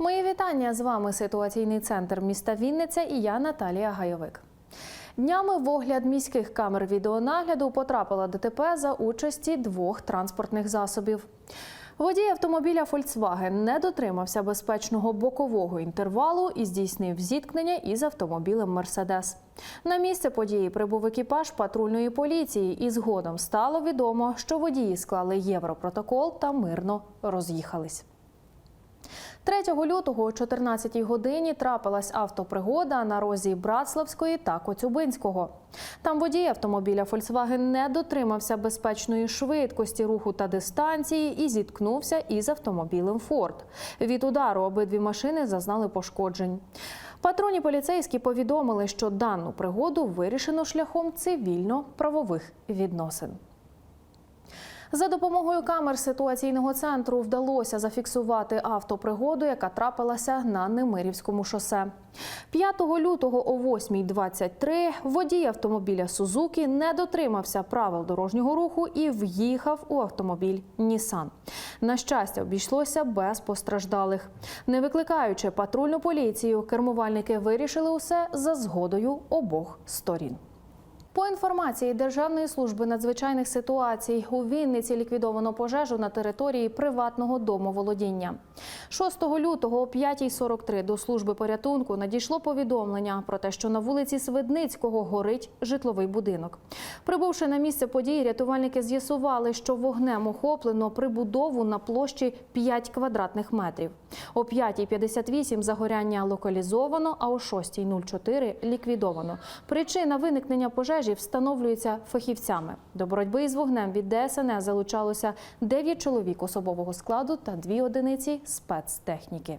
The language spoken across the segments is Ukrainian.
Мої вітання з вами ситуаційний центр міста Вінниця і я Наталія Гайовик. Днями в огляд міських камер відеонагляду потрапила ДТП за участі двох транспортних засобів. Водій автомобіля Volkswagen не дотримався безпечного бокового інтервалу і здійснив зіткнення із автомобілем Мерседес. На місце події прибув екіпаж патрульної поліції, і згодом стало відомо, що водії склали європротокол та мирно роз'їхались. 3 лютого о 14 годині трапилась автопригода на розі Братславської та Коцюбинського. Там водій автомобіля Volkswagen не дотримався безпечної швидкості руху та дистанції і зіткнувся із автомобілем Ford. Від удару обидві машини зазнали пошкоджень. Патрульні поліцейські повідомили, що дану пригоду вирішено шляхом цивільно-правових відносин. За допомогою камер ситуаційного центру вдалося зафіксувати автопригоду, яка трапилася на Немирівському шосе. 5 лютого о 8.23 водій автомобіля Сузуки не дотримався правил дорожнього руху і в'їхав у автомобіль Нісан. На щастя, обійшлося без постраждалих. Не викликаючи патрульну поліцію, кермувальники вирішили усе за згодою обох сторін. По інформації Державної служби надзвичайних ситуацій у Вінниці ліквідовано пожежу на території приватного домоволодіння. 6 лютого о 5.43 до служби порятунку надійшло повідомлення про те, що на вулиці Свидницького горить житловий будинок. Прибувши на місце події, рятувальники з'ясували, що вогнем охоплено прибудову на площі 5 квадратних метрів. О 5.58 загоряння локалізовано, а о 6.04 ліквідовано. Причина виникнення пожежі встановлюється фахівцями. До боротьби із вогнем від ДСНС залучалося 9 чоловік особового складу та 2 одиниці спецтехніки.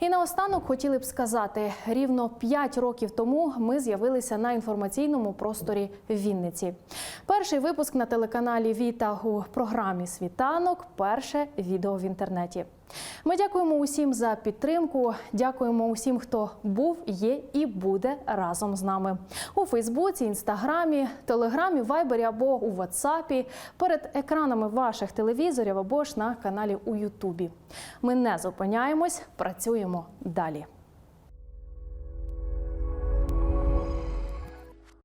І наостанок хотіли б сказати, рівно 5 років тому ми з'явилися на інформаційному просторі Вінниці. Перший випуск на телеканалі Віта у програмі Світанок. Перше відео в інтернеті. Ми дякуємо усім за підтримку. Дякуємо усім, хто був, є і буде разом з нами у Фейсбуці, Інстаграмі, Телеграмі, Вайбері або у Ватсапі, перед екранами ваших телевізорів або ж на каналі у Ютубі. Ми не зупиняємось, працюємо далі.